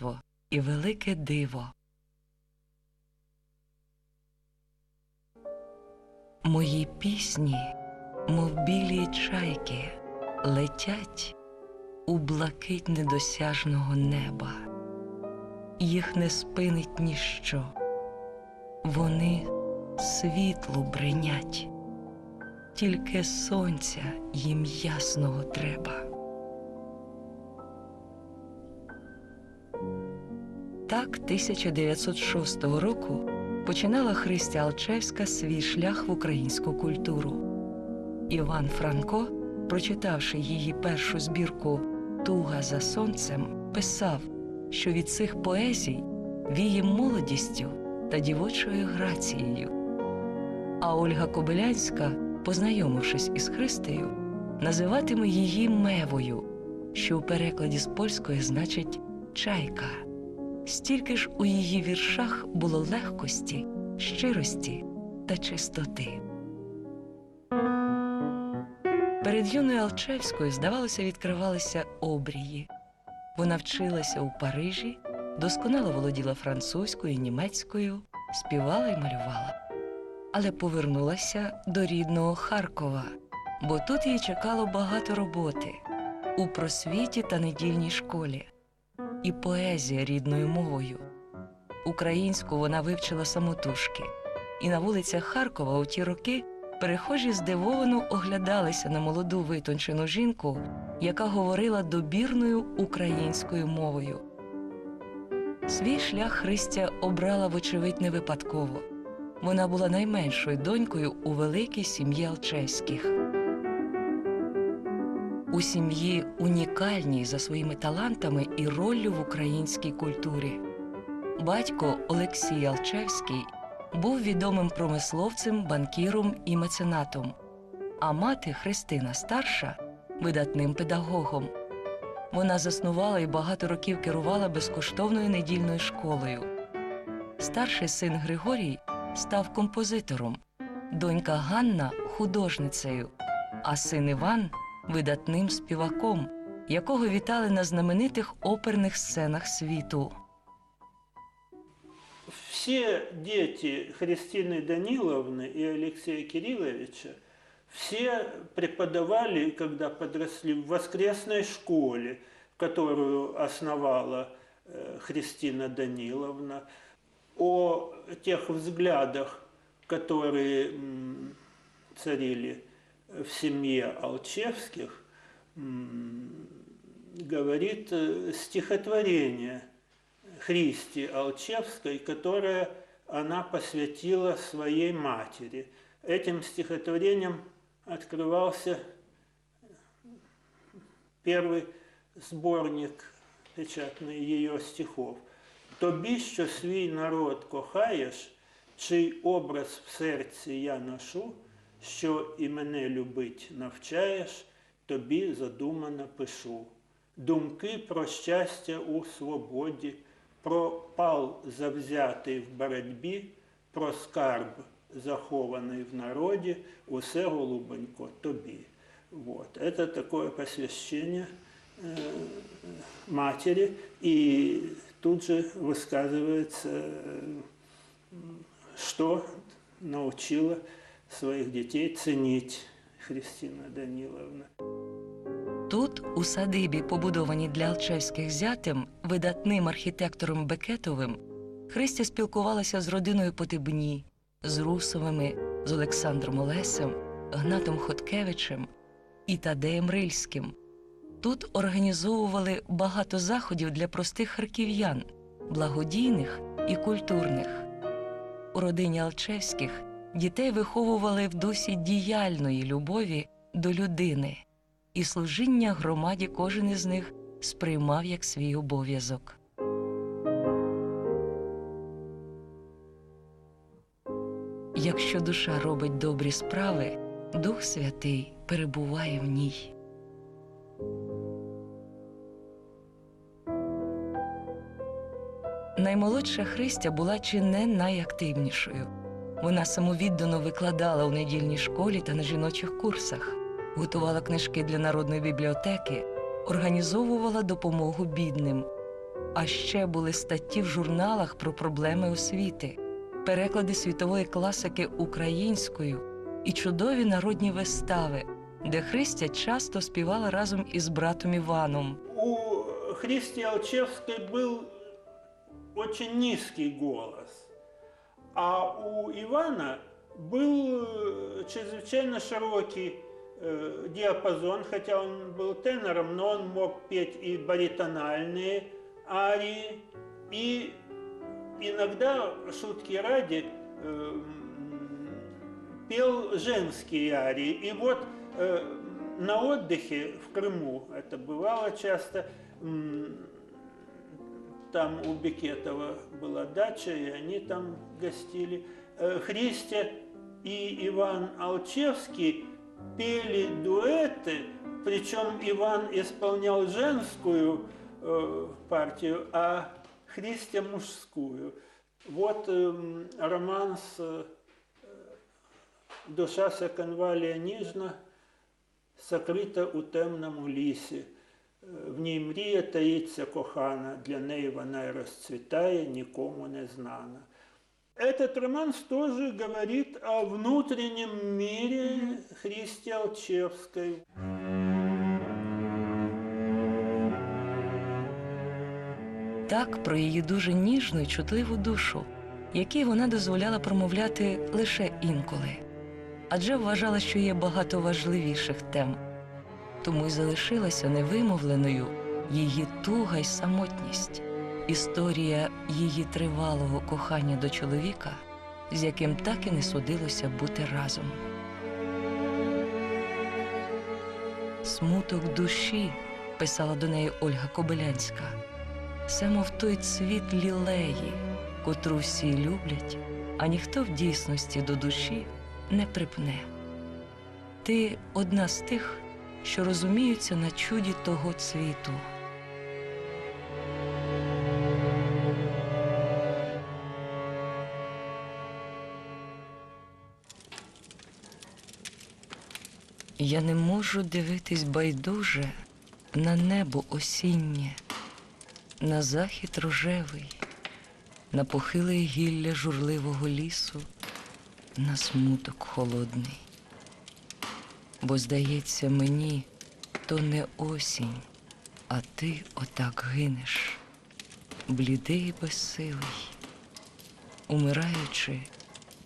таїнство і велике диво. Мої пісні, мов білі чайки, летять у блакить недосяжного неба. Їх не спинить ніщо, вони світлу бринять, тільки сонця їм ясного треба. 1906 року починала Христя Алчевська свій шлях в українську культуру. Іван Франко, прочитавши її першу збірку Туга за сонцем, писав, що від цих поезій віє молодістю та дівочою грацією. А Ольга Кобилянська, познайомившись із Христею, називатиме її мевою, що у перекладі з польської значить чайка. Стільки ж у її віршах було легкості, щирості та чистоти. Перед юною Алчевською, здавалося, відкривалися обрії. Вона вчилася у Парижі, досконало володіла французькою, німецькою, співала і малювала. Але повернулася до рідного Харкова, бо тут її чекало багато роботи у просвіті та недільній школі і поезія рідною мовою. Українську вона вивчила самотужки, і на вулицях Харкова у ті роки перехожі здивовано оглядалися на молоду витончену жінку, яка говорила добірною українською мовою. Свій шлях Христя обрала, вочевидь, не випадково. Вона була найменшою донькою у великій сім'ї Алчевських. У сім'ї унікальній за своїми талантами і роллю в українській культурі. Батько Олексій Алчевський був відомим промисловцем, банкіром і меценатом, а мати Христина Старша видатним педагогом. Вона заснувала і багато років керувала безкоштовною недільною школою. Старший син Григорій став композитором, донька Ганна художницею, а син Іван видатним співаком, якого вітали на знаменитих оперних сценах світу. Все дети Христины Даниловны и Алексея Кирилловича, все преподавали, когда подросли, в воскресной школе, которую основала э, Христина Даниловна. О тех взглядах, которые м, царили в семье Алчевских, м, говорит э, стихотворение Христи Алчевской, которое она посвятила своей матери. Этим стихотворением открывался первый сборник печатный ее стихов. Тобі, що свій народ кохаєш, чий образ в серці я ношу, що і мене любить навчаєш, тобі задумано пишу. Думки про щастя у свободі, про пал завзятий в боротьбі, про скарб захований в народі, усе голубонько тобі. Вот. Это такое посвящение э, матери, и тут же высказывается, э, что научила своих детей ценить Христина Даниловна. Тут, у садибі, побудованій для Алчевських зятем, видатним архітектором Бекетовим, Христя спілкувалася з родиною Потебні, з Русовими, з Олександром Олесем, Гнатом Хоткевичем і Тадеєм Рильським. Тут організовували багато заходів для простих харків'ян, благодійних і культурних. У родині Алчевських дітей виховували в дусі діяльної любові до людини, і служіння громаді кожен із них сприймав як свій обов'язок. Якщо душа робить добрі справи, Дух Святий перебуває в ній. Наймолодша Христя була чи не найактивнішою. Вона самовіддано викладала у недільній школі та на жіночих курсах, готувала книжки для народної бібліотеки, організовувала допомогу бідним. А ще були статті в журналах про проблеми освіти, переклади світової класики українською і чудові народні вистави, де Христя часто співала разом із братом Іваном. У Христи Алчевской был очень низкий голос, а у Ивана был э, чрезвычайно широкий э, диапазон, хотя он был тенором, но он мог петь и баритональные арии, и иногда, шутки ради, э, м, пел женские арии. И вот э, на отдыхе в Крыму, это бывало часто, там у Бекетова была дача, и они там гостили. Э, Христя и Иван Алчевский пели дуэты, причем Иван исполнял женскую э, партию, а Христя мужскую. Вот эм, романс э, «Душа Саканвалія ніжна» сокрита у темному лісі. В ній мрія таїться кохана, для неї вона й розцвітає, нікому не знана. Этот романс тоже говорит о внутреннем мире Христи Алчевской. Так про її дуже ніжну й чутливу душу, якій вона дозволяла промовляти лише інколи, адже вважала, що є багато важливіших тем, тому й залишилася невимовленою її туга й самотність, історія її тривалого кохання до чоловіка, з яким так і не судилося бути разом. Смуток душі, писала до неї Ольга Кобилянська це мов той цвіт лілеї, котру всі люблять, а ніхто в дійсності до душі не припне. Ти одна з тих, що розуміються на чуді того цвіту. Я не можу дивитись байдуже на небо осіннє на захід рожевий, на похиле гілля журливого лісу, на смуток холодний. Бо, здається, мені то не осінь, а ти отак гинеш, блідий і безсилий, умираючи,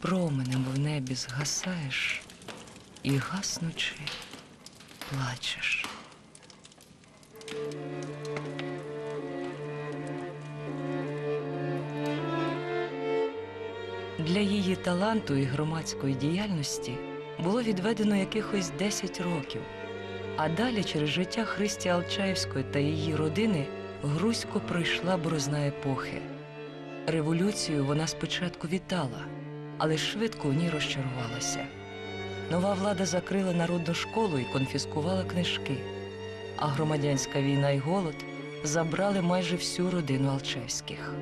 променем в небі згасаєш і гаснучи, плачеш. Для її таланту і громадської діяльності було відведено якихось 10 років, а далі через життя Христі Алчаївської та її родини грузько пройшла борозна епохи. Революцію вона спочатку вітала, але швидко у ній розчарувалася. Нова влада закрила народну школу і конфіскувала книжки, а громадянська війна і голод забрали майже всю родину Алчевських.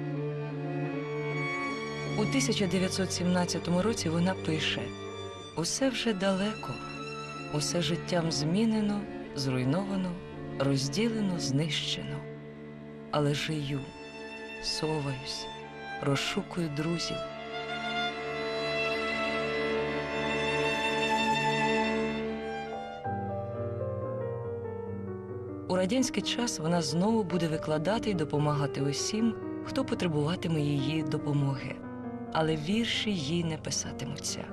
У 1917 році вона пише: усе вже далеко, усе життям змінено, зруйновано, розділено, знищено. Але жию, соваюсь, розшукую друзів. У радянський час вона знову буде викладати і допомагати усім, хто потребуватиме її допомоги але вірші їй не писатимуться.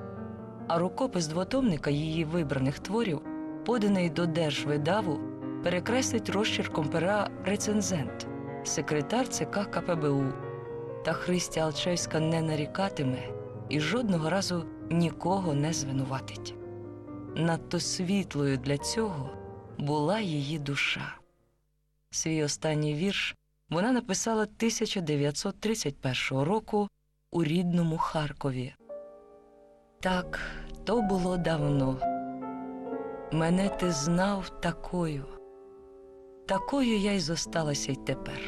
А рукопис двотомника її вибраних творів, поданий до держвидаву, перекреслить розчерком пера рецензент, секретар ЦК КПБУ. Та Христя Алчевська не нарікатиме і жодного разу нікого не звинуватить. Надто світлою для цього була її душа. Свій останній вірш вона написала 1931 року у рідному Харкові. Так, то було давно. Мене ти знав такою, такою я й зосталася й тепер.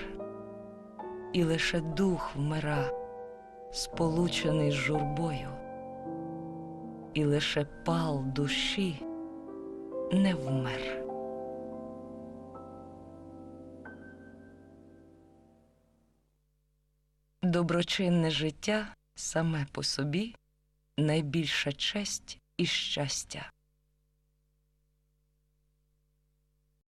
І лише дух вмира, сполучений з журбою, і лише пал душі не вмер. доброчинне життя саме по собі найбільша честь і щастя.